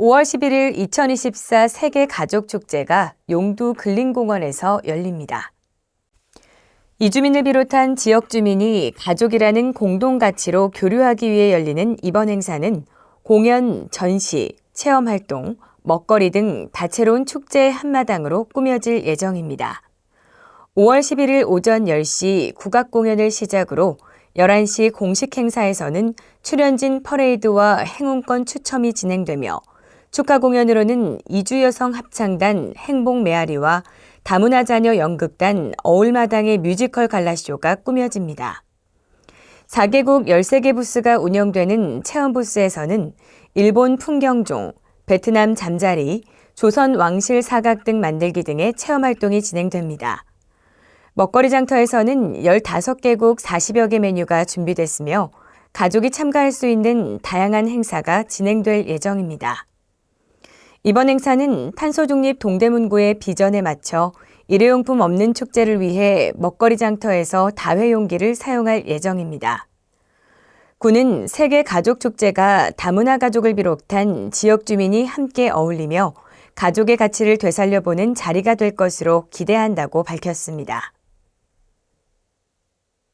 5월 11일 2024 세계 가족 축제가 용두 근린공원에서 열립니다. 이주민을 비롯한 지역 주민이 가족이라는 공동 가치로 교류하기 위해 열리는 이번 행사는 공연, 전시, 체험 활동, 먹거리 등 다채로운 축제의 한마당으로 꾸며질 예정입니다. 5월 11일 오전 10시 국악 공연을 시작으로 11시 공식 행사에서는 출연진 퍼레이드와 행운권 추첨이 진행되며 축하 공연으로는 이주여성 합창단 행복 메아리와 다문화 자녀 연극단 어울마당의 뮤지컬 갈라쇼가 꾸며집니다. 4개국 13개 부스가 운영되는 체험 부스에서는 일본 풍경종, 베트남 잠자리, 조선 왕실 사각 등 만들기 등의 체험 활동이 진행됩니다. 먹거리 장터에서는 15개국 40여 개 메뉴가 준비됐으며 가족이 참가할 수 있는 다양한 행사가 진행될 예정입니다. 이번 행사는 탄소 중립 동대문구의 비전에 맞춰 일회용품 없는 축제를 위해 먹거리 장터에서 다회용기를 사용할 예정입니다. 군은 세계 가족 축제가 다문화 가족을 비롯한 지역 주민이 함께 어울리며 가족의 가치를 되살려보는 자리가 될 것으로 기대한다고 밝혔습니다.